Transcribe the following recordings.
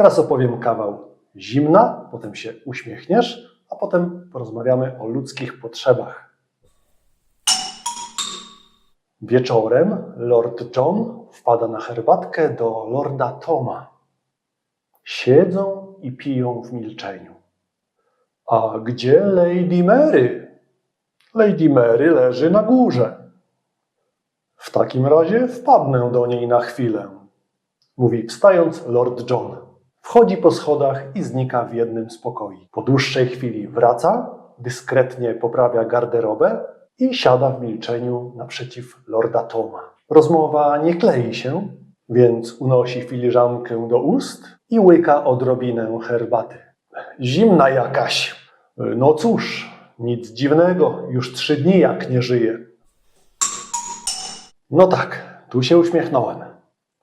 Teraz opowiem kawał zimna, potem się uśmiechniesz, a potem porozmawiamy o ludzkich potrzebach. Wieczorem Lord John wpada na herbatkę do Lorda Toma. Siedzą i piją w milczeniu. A gdzie Lady Mary? Lady Mary leży na górze. W takim razie wpadnę do niej na chwilę, mówi wstając Lord John. Wchodzi po schodach i znika w jednym z pokoi. Po dłuższej chwili wraca, dyskretnie poprawia garderobę i siada w milczeniu naprzeciw Lorda Toma. Rozmowa nie klei się, więc unosi filiżankę do ust i łyka odrobinę herbaty. Zimna jakaś. No cóż, nic dziwnego, już trzy dni jak nie żyje. No tak, tu się uśmiechnąłem.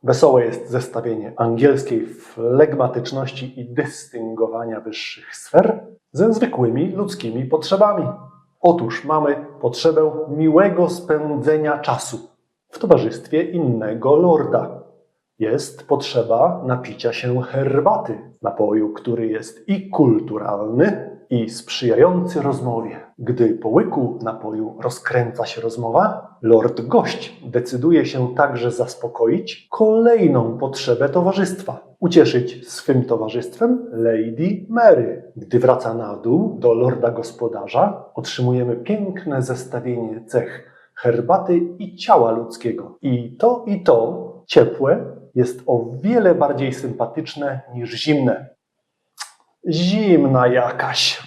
Wesołe jest zestawienie angielskiej flegmatyczności i dystyngowania wyższych sfer ze zwykłymi ludzkimi potrzebami. Otóż mamy potrzebę miłego spędzenia czasu w towarzystwie innego lorda. Jest potrzeba napicia się herbaty, napoju, który jest i kulturalny, i sprzyjający rozmowie. Gdy po łyku napoju rozkręca się rozmowa, lord gość decyduje się także zaspokoić kolejną potrzebę towarzystwa. Ucieszyć swym towarzystwem Lady Mary. Gdy wraca na dół do lorda gospodarza, otrzymujemy piękne zestawienie cech herbaty i ciała ludzkiego. I to i to ciepłe jest o wiele bardziej sympatyczne niż zimne. Zimna jakaś.